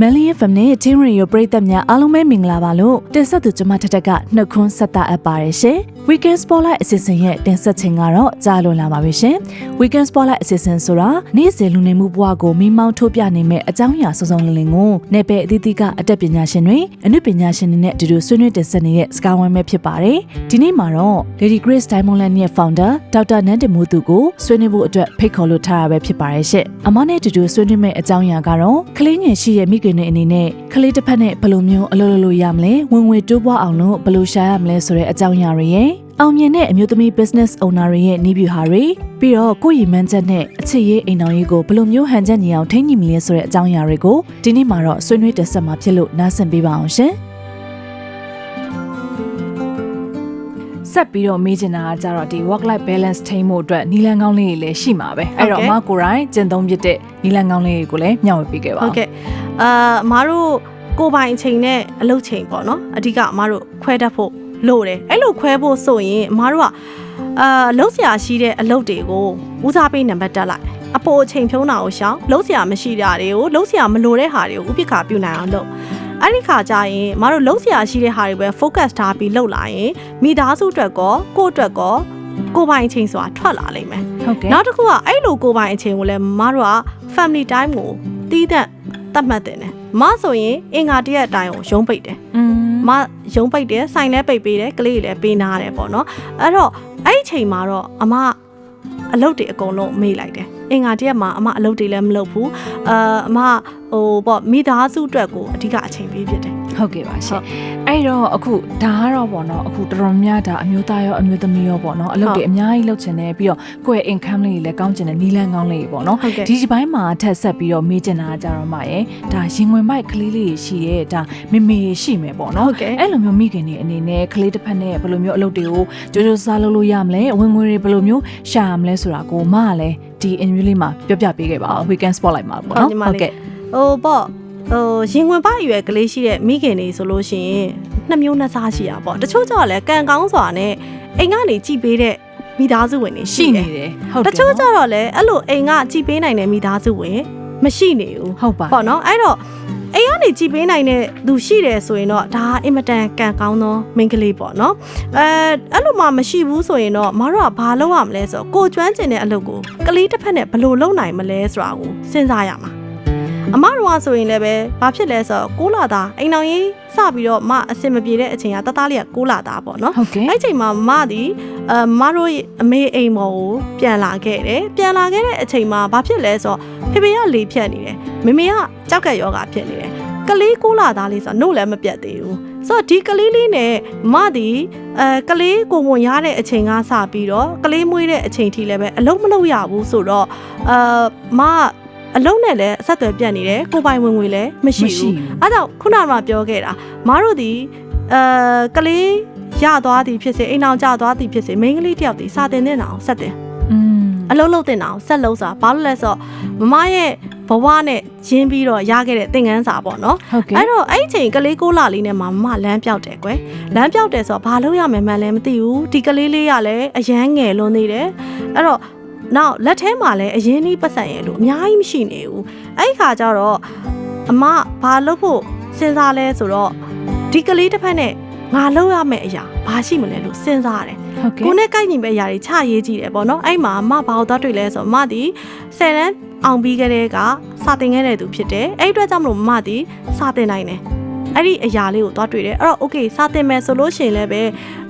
မန်လီရဲ့ဖမ်နဲ့တင်းရီယိုပရိသတ်များအားလုံးပဲမင်္ဂလာပါလို့တင်ဆက်သူကျမထက်ထက်ကနှုတ်ခွန်းဆက်တာအပ်ပါတယ်ရှင်။ Weekend Spotlight အစီအစဉ်ရဲ့တင်ဆက်ခြင်းကတော့ကြားလွန်လာပါပြီရှင်။ Weekend Spotlight အစီအစဉ်ဆိုတာနေ့စဉ်လူနေမှုဘဝကိုမိမောင်းထုတ်ပြနေမဲ့အကြောင်းအရာစုံစုံလင်လင်ကိုနယ်ပယ်အသီးသီးကအတတ်ပညာရှင်တွေအနုပညာရှင်တွေနဲ့အတူတူဆွေးနွေးတင်ဆက်နေတဲ့စကားဝိုင်းပဲဖြစ်ပါတယ်။ဒီနေ့မှာတော့ Lady Grace Diamond Land ရဲ့ founder ဒေါက်တာနန်းတင်မိုးသူကိုဆွေးနွေးဖို့အတွက်ဖိတ်ခေါ်လို့ထားရပဲဖြစ်ပါတယ်ရှင်။အမနဲ့အတူတူဆွေးနွေးမဲ့အကြောင်းအရာကတော့ကလေးငယ်ရှိရဲ့မိခင်တွေအနေနဲ့ကလေးတစ်ဖက်နဲ့ဘယ်လိုမျိုးအလုပ်လုပ်လို့ရမလဲဝင်ငွေတိုးပွားအောင်လို့ဘယ်လိုရှာရမလဲဆိုတဲ့အကြောင်းအရာတွေရဲ့အောင်မြင်တဲ့အမျိုးသမီး business owner တွေရဲ့နည်းဗျူဟာတွေပြီးတော့ကိုယ့်ရည်မှန်းချက်နဲ့အခြေရေးအိမ်တော်ရေးကိုဘယ်လိုမျိုးဟန်ချက်ညီအောင်ထိန်းညှိမလဲဆိုတဲ့အကြောင်းအရာတွေကိုဒီနေ့မှာတော့ဆွေးနွေးတင်ဆက်မှာဖြစ်လို့နားဆင်ပေးပါအောင်ရှင် ဆက်ပြီးတော့မေးချင်တာကကြတော့ဒီ work life balance ထိန်းဖို့အတွက်နီလန်ကောင်းလေးတွေလည်းရှိမှာပဲအဲ့တော့အမကိုယ်တိုင်ကျင့်သုံးဖြစ်တဲ့နီလန်ကောင်းလေးတွေကိုလည်းမျှဝေပေးခဲ့ပါဟုဦးတ်ကဲ့အာအမားတို့ကိုယ်ပိုင်အချိန်နဲ့အလုပ်ချိန်ပေါ့နော်အဓိကအမားတို့ခွဲတတ်ဖို့လို့တယ်အဲ့လိုခွဲဖို့ဆိုရင်အမားတို့ကအာလုံးဆရာရှိတဲ့အလုပ်တွေကိုဦးစားပေးနံပါတ်တက်လိုက်အပေါ်အချိန်ဖြုံးတာကိုရှောင်လုံးဆရာမရှိတာတွေကိုလုံးဆရာမလိုတဲ့ဟာတွေကိုဥပိ္ပခာပြုနိုင်အောင်လုပ် အဲ့ဒီခါကျရင်မတို့လုံးဆရာရှိတဲ့ဟာတွေပဲ focus ထားပြီးလုပ်လာရင်မိသားစုအတွက်ကောကိုယ့်အတွက်ကောကိုယ်ပိုင်အချိန်ဆိုတာထွက်လာလိမ့်မယ်ဟုတ်ကဲ့နောက်တစ်ခုကအဲ့လိုကိုယ်ပိုင်အချိန်ကိုလည်းမတို့က family time ကိုတီးတဲ့တတ်မှတ်တယ်နဲ့မဆိုရင်အင်္ဂါတရက်အတိုင်းကိုရုံးပိတ်တယ်อืมမရုံးပိတ်တယ်ဆိုင်လဲပိတ်ပေးတယ်ကလေးတွေလည်းပေးနာတယ်ပေါ့နော်အဲ့တော့အဲ့ဒီအချိန်မှာတော့အမအလုပ်တွေအကုန်လုံးမေ့လိုက်တယ် အင်္ဂါတရက်မှာအမအလုပ်တွေလည်းမလုပ်ဘူးအာအမဟိုပေါ့မိသားစုအတွက်ကိုအဓိကအချိန်ပေးဖြစ်တယ်ဟုတ်ကဲ့ပါရှင်အဲ့တော့အခုဒါကတော့ပေါ့နော်အခုတော်တော်များဒါအမျိုးသားရောအမျိုးသမီးရောပေါ့နော်အလုပ်တွေအများကြီးလုပ်ချင်တယ်ပြီးတော့ကိုယ့်ရဲ့ income လေးတွေလည်းကောင်းချင်တယ်နီလန်းကောင်းလေးတွေပေါ့နော်ဟုတ်ကဲ့ဒီဒီပိုင်းမှာထက်ဆက်ပြီးတော့မေးချင်တာကကြတော့မှရဲ့ဒါရင်ဝင်မိုက်ကလေးလေးတွေရှိရဲ့ဒါမေမေရှိမယ်ပေါ့နော်ဟုတ်ကဲ့အဲ့လိုမျိုးမိခင်တွေအနေနဲ့ကလေးတစ်ဖက်နဲ့ဘယ်လိုမျိုးအလုပ်တွေကိုကြိုးကြိုးစားလုပ်လို့ရမလဲဝင်ငွေတွေဘယ်လိုမျိုးရှာရမလဲဆိုတာကိုမကလည်း ဒီ interview လေးမှာပြောပြပေးခဲ့ပါဦး weekend spotlight မှာပေါ့နော်ညီမလေးဟိုပေါ့ဟိုရင်ဝင်ပအရွယ်ကလေးရှိတဲ့မိခင်တွေဆိုလို့ရှိရင်နှစ်မျိုးနှစ်စားရှိတာပေါ့တချို့ကျတော့လည်းကံကောင်းစွာနဲ့အိမ်ကနေကြည်ပေးတဲ့မိသားစုဝင်တွေရှိရှိနေတယ်တယ်ဟုတ်တတယ်ချို့ကျတော့လည်းအဲ့လိုအိမ်ကကြည်ပေးနိုင်တဲ့မိသားစုဝင်မရှိနေဘူးဟုတ်ပါပေါ့နော်အဲ့တော့ အိမ်ကနေကြည်ပေးနိုင်တဲ့သူရှိတယ်ဆိုရင်တော့ဒါအင်မတန်ကံကောင်းသောမိန်းကလေးပေါ့နော်အဲအဲ့လိုမှမရှိဘူးဆိုရင်တော့မတို့ကဘာလုပ်ရမလဲဆိုတော့ကိုယ်ကျွမ်းကျင်တဲ့အလုပ်ကိုကလေးတစ်ဖက်နဲ့ဘယ်လိုလုပ်နိုင်မလဲဆိုတာကိုစဉ်းစားရမှာ အမတို့ကဆိုရင်လည်းပဲဘာဖြစ်လဲဆိုတော့ကိုးလာတာအိမ်တော်ကြီးစပြီးတော့မအစင်မပြေတဲ့အချိန်ကတသားလေးကကိုးလာတာပေါ့နော်ဟုတ်ကဲ့အဲ့ချိန်မှာမသည်အမတို့ရဲ့အမေအိမ်ပေါ်ကိုပြန်လာခဲ့တယ်ပြန်လာခဲ့တဲ့အချိန်မှာဘာဖြစ်လဲဆိုတော့ဖေဖေကလေဖြတ်နေတယ်မေမေကကြောက်ကက်ယောဂဖြစ်နေတယ်ကလေးကိုးလာသားလေးဆိုတော့နှုတ်လည်းမပြတ်သေးဘူးဆိုတော့ဒီကလေးလေးနဲ့မသည်အဲကလေးကိုဝင်ရတဲ့အချိန်ကစပြီးတော့ကလေးမွေးတဲ့အချိန်ထိလည်းပဲအလုံးမလုံးရဘူးဆိုတော့အာမ အလုံးနဲ့လည်းအဆက်အသွယ်ပြတ်နေတယ်ကိုယ်ပိုင်ဝင်ငွေလည်းမရှိဘူးအဲကြောင့်ခုနကမှပြောခဲ့တာမတို့ဒီအဲကလေးရသွားသည်ဖြစ်စေအိမ်အောင်ကြသွားသည်ဖြစ်စေမိန်းကလေးတယောက်ဒီစာတင်တဲ့အောင်ဆက်တယ်อืมအလုံးလုံးတင်အောင်ဆက်လုံးစာဘာလို့လဲဆိုတော့မမရဲ့ဘဝနဲ့ရင်းပြီးတော့ရခဲ့တဲ့သင်ခန်းစာပေါ့နော်ဟုတ်ကဲ့အဲ့တော့အဲ့ဒီချိန်ကလေးကိုလာလေးနဲ့မမလမ်းပြောက်တယ်ကွယ်လမ်းပြောက်တယ်ဆိုတော့ဘာလို့ရမယ်မှန်းလည်းမသိဘူးဒီကလေးလေးကလည်းအရန်ငယ်လွန်းနေတယ်အဲ့တော့ နောက်လက်ထဲမှာလည်းအရင်ကြီးပတ်စံရဲ့လို့အများကြီးမရှိနေဘူးအဲ့ဒီခါကျတော့အမဘာလို့ဖို့စဉ်းစားလဲဆိုတော့ဒီကလေးတစ်ဖက်နဲ့ငါလောက်ရမယ့်အရာဘာရှိမလဲလို့စဉ်းစားရတယ်ဟုတ်ကဲ့ကိုနဲ့ကိုက်ညီမဲ့အရာတွေချရေးကြည့်တယ်ပေါ့နော်အဲ့မှာအမဘာလို့သွားတွေ့လဲဆိုတော့အမဒီဆယ်တန်းအောင်ပြီးကြတဲ့ကစာသင်ခဲ့တဲ့သူဖြစ်တယ်အဲ့ဒီအတွက်ကြောင့်မလို့အမဒီစာသင်နိုင်တယ်အဲ့ဒီအရာလေးကိုသွားတွေ့တယ်အဲ့တော့ okay စာသင်မယ်ဆိုလို့ရှိရင်လည်းပဲ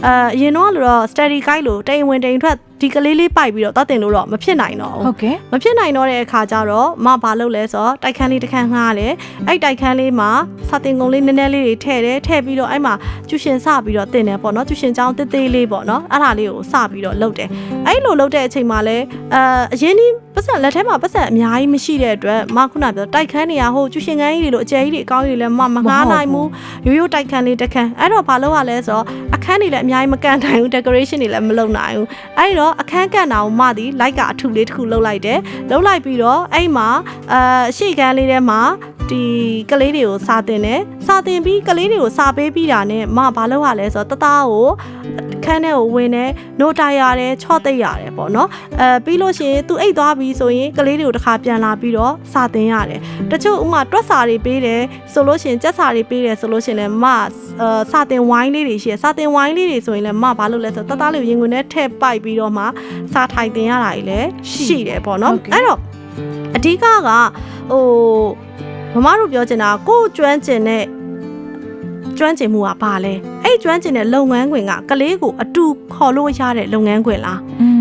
အဲအရင်တော့လို့တော့ study guide လို့တိမ်ဝင်တိမ်ထွက်ဒီကလေးလေးပိုက်ပြီးတော့သွားသင်လို့တော့မဖြစ်နိုင်တော့ဘူးဟုတ်ကဲ့မဖြစ်နိုင်တော့တဲ့အခါကျတော့မဘာလုပ်လဲဆိုတော့တိုက်ခန်းလေးတစ်ခန်းငှားတယ်အဲ့တိုက်ခန်းလေးမှာစာတင်ကုန်လေးနည်းနည်းလေးတွေထည့်တယ်ထည့်ပြီးတော့အဲ့မှာကျူရှင်စပြီးတော့တင်တယ်ပေါ့နော်ကျူရှင်ကျောင်းတေးသေးလေးပေါ့နော်အဲ့ဒါလေးကိုစပြီးတော့လုပ်တယ်အဲ့လိုလုပ်တဲ့အချိန်မှာလဲအဲအရင်ဒီပတ်စံလက်ထဲမှာပတ်စံအများကြီးမရှိတဲ့အတွက်မခုနပြောတိုက်ခန်းနေရဟိုကျူရှင်ခန်းကြီးတွေလို့အကျယ်ကြီးတွေအကောင်းကြီးတွေလည်းမမငှားနိုင်ဘူးရိုးရိုးတိုက်ခန်းလေးတစ်ခန်းအဲ့တော့ဘာလုပ်ရလဲဆိုတော့အခန်းတွေလည်းအများကြီးမကန်နိုင်ဘူး decoration တွေလည်းမလုပ်နိုင်ဘူးအဲ့တော့အခန်းကန်တာကိုမသည်လိုက်ကအထုလေးတစ်ခုလုပ်လိုက်တယ်လုံးလိုက်ပြီးတော့အဲ့မှာအာရှေ့ကန်းလေးထဲမှာဒီကလေးတွေကိုစာတင်တယ်စာတင်ပြီးကလေးတွေကိုစာပေးပြီးတာနဲ့မဘာလုပ်ရလဲဆိုတော့တသားကိုခန်းထဲကိုဝင်တယ်နို့တိုက်ရတယ်ချော့သိပ်ရတယ်ပေါ့နော်အဲပြီးလို့ရှိရင်သူအိတ်သွားပြီဆိုရင်ကလေးတွေကိုတစ်ခါပြန်လာပြီးတော့စာတင်ရတယ်တချို့ဥမာတွက်စာတွေပေးတယ်ဆိုလို့ရှိရင်ကြက်စာတွေပေးတယ်ဆိုလို့ရှိရင်လည်းမအဲစာတင်ဝိုင်းလေးတွေရှိရစာတင်ဝိုင်းလေးတွေဆိုရင်လည်းမဘာလုပ်လဲဆိုတော့တသားလေးကိုရင်ခွင်ထဲထည့်ပိုက်ပြီးတော့မှစာထိုင်တင်ရတာကြီးလည်းရှိတယ်ပေါ့နော်အဲ့တော့အဓိကကဟိုမမတို့ပြောချင်တာကိုယ်ကျွမ်းကျင်တဲ့ကျွမ်းကျင်မှုကဘာလဲအဲ့ကျွမ်းကျင်တဲ့လုပ်ငန်းခွင်ကကလေးကိုအတူခေါ်လို့ရတဲ့လုပ်ငန်းခွင်လား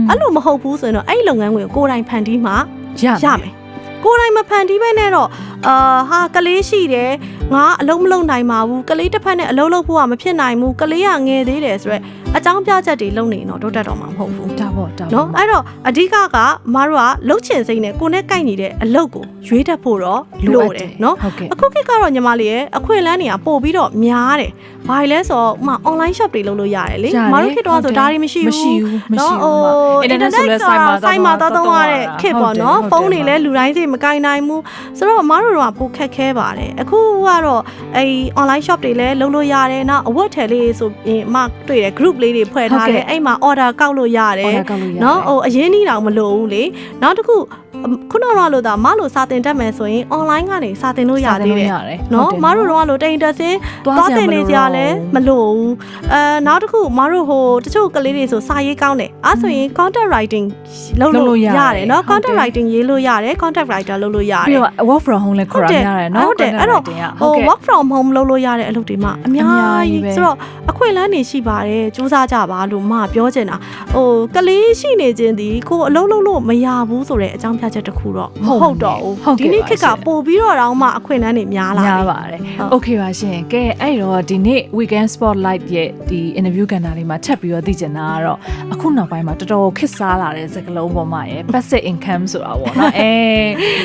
အဲ့လိုမဟုတ်ဘူးဆိုရင်တော့အဲ့ဒီလုပ်ငန်းခွင်ကိုကိုယ်တိုင်ဖန်တီးမှရရမယ်ကိုယ်တိုင်မဖန်တီးဘဲနဲ့တော့ အာဟာကလေးရှိတယ်ငါအလုံးမလုံးနိုင်ပါဘူးကလေးတစ်ဖက်နဲ့အလုံးလုံးဖို့ကမဖြစ်နိုင်ဘူးကလေးကငယ်သေးတယ်ဆိုရက်အကြောင်းပြချက်တွေလုံနေရင်တော့တိုးတက်တော့မှာမဟုတ်ဘူးဒါပေါ့ဒါပေါ့နော်အဲ့တော့အဓိကကမတို့ကလှုပ်ချင်စိမ့်နဲ့ကိုယ်နဲ့ကိုက်နေတဲ့အလုပ်ကိုရွေးတတ်ဖို့တော့လိုတယ်နော်ဟုတ်ကဲ့အခုခေတ်ကတော့ညီမလေးရဲ့အခွင့်အလန်းတွေကပို့ပြီးတော့များတယ်။ဘာလဲဆိုတော့ဥမာ online shop တွေလုပ်လို့ရတယ်လေရတယ်မတို့ခေတ်တော့ဆိုဒါတွေမရှိဘူးမရှိဘူးမရှိဘူးဟိုအင်တာနက်ဆိုလဲဆိုင်မှာဆိုင်မှာတော့တော့တော့ရတဲ့ခေတ်ပေါ့နော်ဟုတ်တယ်ဖုန်းတွေလည်းလူတိုင်းစိတ်မကင်နိုင်ဘူးဆိုတော့မတို့တော့ပိုခက်ခဲပါတယ်အခုကတော့အဲ့ online shop တွေလည်းလုပ်လို့ရတယ်နော်အဝတ်ထည်လေးဆိုရင်မတွေ့တယ် group လေးတွေဖွဲ့ထားတယ်အဲ့မှာ order ကောက်လို့ရတယ် order ကောက်လို့ရတယ်နော်ဟိုအရင်နီးတောင်မလိုဘူးလေနောက်တစ်ခု ခုနကတော့လို့ဒါမလို့စာတင်တတ်မယ်ဆိုရင် online ကနေစာတင်လို့ရသေးတယ်ရတယ်နော်မတို့တော့လို့တိန်တက်စင်းသွားသွားစတရာင်မနေလိုစရာတော့လည်းမလိုဘူးအဲနောက်တစ်ခုမတို့ဟိုတချို့ကလေးတွေဆိုစာရေးကောင်းတယ်အဲဆိုရင် content writing လုပ်လုပ်လို့လို့ရရတတယ်ယ်နော်ဟုတ်တယ် content writing ရေးလို့ရတယ် content writer လုပ်လို့ရတယ်ပြီးတော့ work from home လည်းခေါ်ရများတယ်နော်ဟုတ်တယ်အဲ့တော့ content writing ကဟိုဟုတ်ကဲ့ work from home လုပ်လို့ရတဲ့အလုပ်တွေမှာအများအများကြီးကြီးပဲဆိုတော့အခွင့်အလမ်းတွေရှိပါတယ်စူးစမ်းကြပါလို့မပြောချင်တာဟိုကလေးရှိနေခြင်းဒီကိုယ်အလုပ်လုပ်လို့မရဘူးဆိုတဲ့အကြောင်းပြချက်တစ်ခုတော့မဟုတ်တော့ဘူးဒီနေ့ခေတ်ကပို့ပြီးတော့တောင်းမှအခွင့်အလမ်းတွေများလာများပါတယ် Okay ပါရှင်ကဲအဲ့တော့ဒီနေ့ Weekend Spotlight ရဲ့ဒီ interview ကဏ္ဍလေးမှာထပ်ပြီးတော့သိချင်တာကတော့အခုနောက်ပိုင်းမှာတော်တော်ခက်စားလာတဲ့စကားလုံးပေါ်မှာရယ် passive income ဆိုတာပေါ့နော်အဲ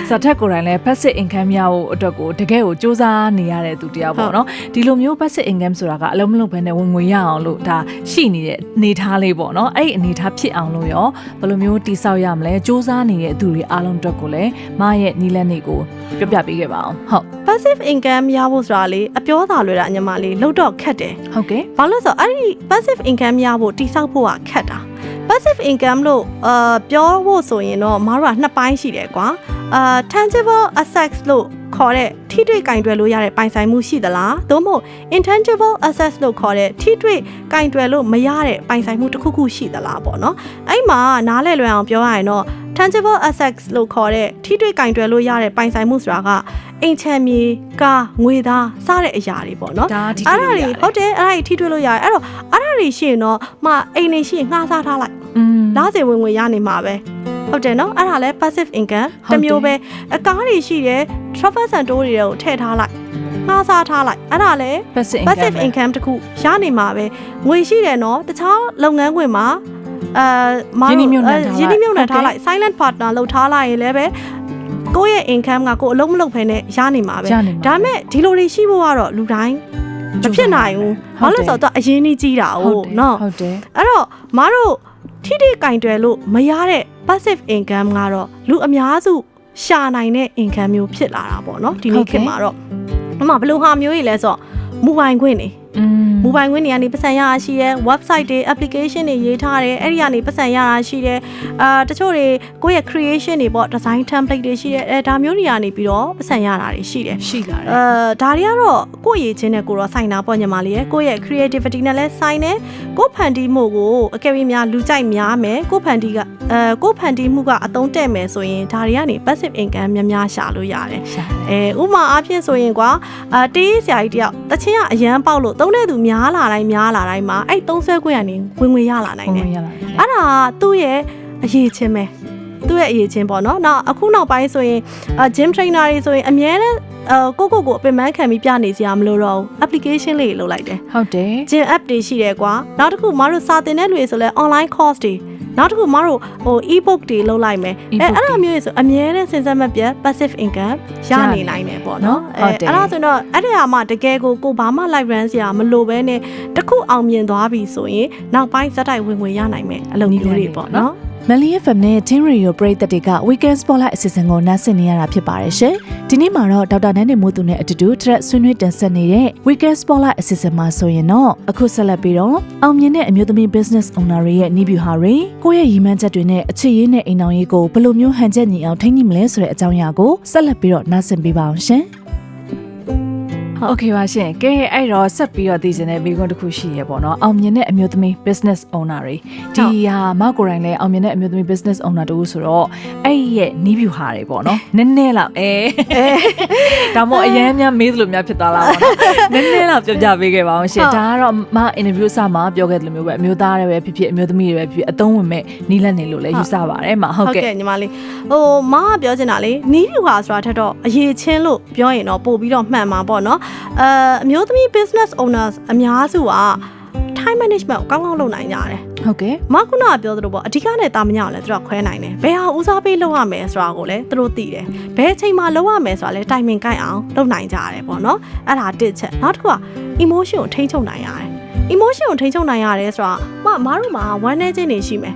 ဇာတ်ထက်ကိုယ်တိုင်လည်း passive income ရဖို့အတွက်ကိုတကယ်ကိုစူးစမ်းနေရတဲ့သူတရားပေါ့နော်ဒီလိုမျိုး passive income ဆိုတာကအလုံးမလုံးဘဲနဲ့ဝင်ငွေရအောင်လို့ဒါရှိနေတဲ့အနေထားလေးပေါ့နော်အဲ့ဒီအနေထားဖြစ်အောင်လို့ရောဘယ်လိုမျိုးတိဆောက်ရမလဲစူးစမ်းနေတဲ့သူတွေအလုံးအတွက်ကိုလည်းမရဲ့နီးလန်းတွေကိုပြောပြပေးခဲ့ပါအောင်ဟုတ် passive income ရဖို့ဆိုတာလေအပြောသာလွယ်တာအညီမလေးလောက်တော့ခက်တယ်ဟုတ်ကဲ့ဘာလို့လဲဆိုတော့အဲ့ဒီ passive income ရဖို့တိစောက်ဖို့ကခက်တာ passive income လို့အာပြောဖို့ဆိုရင်တော့မတို့ကနှစ်ပိုင်းရှိတယ်ကွာ အာ tangible assets လို့ခေါ်တဲ့ထိတွေ့ကင်တွယ်လို့ရတဲ့ပိုင်ဆိုင်မှုရှိသလားသို့မဟုတ် intangible assets လို့ခေါ်တဲ့ထိတွေ့ကင်တွယ်လို့မရတဲ့ပိုင်ဆိုင်မှုတစ်ခုခုရှိသလားပေါ့နော်အဲ့မှာနားလည်လွယ်အောင်ပြောရရင်တော့ tangible assets လို့ခေါ်တဲ့ထိတွေ့ကင်တွယ်လို့ရတဲ့ပိုင်ဆိုင်မှုဆိုတာကအိမ်ချမ်းမြေကားငွေသားစတဲ့အရာတွေပေါ့နော်ဒါဒီအဲ့ဒါလိုတွေရတယ်ဟုတ်တယ်အဲ့ဒါတွေထိတွေ့လို့ရတယ်အဲ့တော့အဲ့ဒါတွေရှိရင်တော့မအိမ်နေရှိရင်ငှားစားထားလိုက်อืมလာစေဝင်ဝင်ရနေမှာပဲ ဟုတ်တယ်နော်အဲ့ဒါလဲ passive income ဟုတ်တယ်တစ်မျိုးပဲအကားတွေရှိတယ် travel center တွေကိုထည့်ထားလိုက်ငှားစားထားလိုက်အဲ့ဒါလဲ passive passive income တခုရနေမှာပဲငွေရှိတယ်နော်တခြားလုပ်ငန်းခွင်မှာအဲမရင်းနှီးမြှုပ်နှံထားလိုက်ရင်းနှီးမြှုပ်နှံထားဟုတ်ကဲ့လိုက် silent partner လုပ်ထားလိုက်ရင်လည်းပဲကိုယ့်ရဲ့ income ကကိုယ်အလုံးမလုပ်ဖ ೇನೆ ရနေမှာပဲရနေမှာဒါပေမဲ့ဒီလိုတွေရှိဖို့ကတော့လူတိုင်းမဖြစ်နိုင်ဘူးဘာလို့လဲဆိုတော့သူကအရင်ကြီးကြီးတာဟုဟုတ်တ်တယ်နော်ဟုတ်တယ်အဲ့တော့မတို့ ထိတိကင်တွယ်လို့မရတဲ့ passive income ကတော့လူအများစုရှာနိုင်တဲ့ income မျိုးဖြစ်လာတာပေါ့နော်ဒီနေ့ခေတ်မှာတော့အမဘယ်လိုဟာမျိုးကြီးလဲဆိုတော့မူပိုင်ခွင့်နေ อืมမူပိုင်ခွင့်တွေကနေပတ်စံရတာရှိတယ် website တွေ application တွေရေးထားတယ်အဲ့ဒီကနေပတ်စံရတာရှိတယ်အာတချို့တွေကိုယ့်ရဲ့ creation တွေပေါ့ design template တွေရှိတယ်အဲဒါမျိုးတွေကနေပြီးတော့ပတ်စံရတာတွေရှိတယ်ရှိလာတယ်အဲဒါတွေကတော့ကိုယ့်ရည်ချင်းနဲ့ကိုယ်တော့ဆိုင်တာပေါ့ညီမလေးရဲ့ကိုယ့်ရဲ့ creativity နဲ့လည်းဆိုင်တယ်ကိုယ့်ဖန်တီးမှုကိုအကယ်၍များလူကြိုက်များမယ်ကိုယ့်ဖန်တီးကအဲကိုယ့်ဖန်တီးမှုကအသုံးတဲ့မယ်ဆိုရင်ဒါတွေကနေ passive income များများရှာလို့ရတယ်ရှာတယ်အဲဥမာအားဖြင့်ဆိုရင်ကွာအာတေးဆရာကြီးတယောက်တချင်းကအရန်ပေါက်လို့သုံးတဲ့သူများလာတိုင်းများလာတိုင်းမှာအဲ့သုံးဆွဲခွင့်ကနေဝင်ဝင်ရလာနိုင်တယ်ဝင်ရလာတယ်အဲ့ဒါကသူ့ရဲ့အရေးချင်းပဲသူ့ရဲ့အရေးချင်းပေါ့နော်နောက်အခုနောက်ပိုင်းဆိုရင်အာ gym trainer တွေဆိုရင်အများနဲ့အာကိုကိုကိုအပင်ပန်းခံပြီးပြနေစရာမလိုတော့ဘူး application လေးတွေလုပ်လိုက်တယ်ဟုတ်တယ် gym app တွေရှိတယ်ကွာနောက်တစ်ခုမတို့စာသင်တဲ့လူတွေဆိုလဲ online course တွေ နောက်တစ်ခုမတို့ဟို e-book တွေလုပ်လိုက်မယ်အဲ e-book အဲ့လိုမျိုးတွေဆိုအမြဲတမ်းစဉ်ဆက်မပြတ် passive income ရနေနိုင်တယ်ပေါ့နော်ဟုအဲတ်တယ်အဲ့ဒါဆိုတော့အဲ့ဒီဟာမှတကယ်ကိုကိုဘာမှ live run စရာမလိုဘဲနဲ့တစ်ခုအောင်မြင်သွားပြီဆိုရင်နောက်ပိုင်းဇက်တိုက်ဝင်ဝင်ရနိုင်မယ်အလုပ်မျိုးတွေပေါ့နော် Melly FM နဲ့ Tin Radio ပရိသတ်တွေက Weekend Spotlight အစီအစဉ်ကိုနားဆင်နေရတာဖြစ်ပါတယ်ရှင်။ဒီနေ့မှာတော့ဒေါက်တာနန်းနေမိုးသူနဲ့အတူတူထရက်ဆွေးနွေးတင်ဆက်နေတဲ့ Weekend Spotlight အစီအစဉ်မှာဆိုရင်တော့အခုဆက်လက်ပြီးတော့အောင်မြင်တဲ့အမျိုးသမီး business owner တွေရဲ့နှီးဗျူဟာတွေကိုယ့်ရဲ့ရည်မှန်းချက်တွေနဲ့အခြေရေးနဲ့အိမ်အောင်ရေးကိုဘယ်လိုမျိုးဟန်ချက်ညီအောင်ထိန်းညှိမလဲဆိုတဲ့အကြောင်းအရာကိုဆက်လက်ပြီးတော့နားဆင်ပေးပါအောင်ရှင်။ โอเคပါရှင်ကဲအဲ့တော့ဆက်ပြီးတော့သိချင်တဲ့မိကွန်းတစ်ခုရှိရပေါ့နော်အောင်မြင်တဲ့အမျိုးသမီး business owner တွေဒီဟာမကိုယ်တိုင်လည်းအောင်မြင်တဲ့အမျိုးသမီး business owner တူဆိုတော့အဲ့ရဲ့နီးဗျူဟာတွေပေါ့နော်နည်းနည်းလောက်အဲဒါမှမဟုတ်အရင်များမေးသလိုများဖြစ်သွားလားပေါ့နော်နည်းနည်းလောက်ပြောပြပေးခဲ့ပါအောင်ရှင်ဒါကတော့မ interview စမှာပြောခဲ့တယ်လို့မျိုးပဲအမျိုးသားတွေပဲဖြစ်ဖြစ်အမျိုးသမီးတွေပဲဖြစ်ဖြစ်အသုံးဝင်မဲ့နီးလက်နေလို့လည်းယူဆပါတယ်မဟုတ်ကဲ့ ညီမလေးဟိုမကပြောချင်တာလေနီးဗျူဟာဆိုတာထက်တော့အရေးချင်းလို့ပြောရင်တော့ပို့ပြီးတော့မှန်မှာပေါ့နော် အဲအမျိုးသမီး business owners အများစုက time management ကိုကောင်းကောင်းလုပ်နိုင်ကြတယ်ဟုတ်ကဲ့မခုနကပြောသလိုပေါ့အဓိကနဲ့တာမညောင်လည်းသူတို့ကခွဲနိုင်တယ်ဘယ်ဟာဦးစားပေးလုပ်ရမယ်ဆိုတာကိုလည်းသူတို့သိတယ်ဘယ်အချိန်မှာလုပ်ရမယ်ဆိုတာလည်းတိုင်ပင်ကိုက်အောင်လုပ်နိုင်ကြရတယ်ပေါ့နော်အဲ့ဒါတစ်ချက်နောက်တစ်ခုက emotion ကိုထိန်းချုပ်နိုင်ရတယ် emotion ကိုထိန်းချုပ်နိုင်ရတယ်ဆိုတာမမတို့မှာဝမ်းနည်းခြင်းတွေရှိမယ်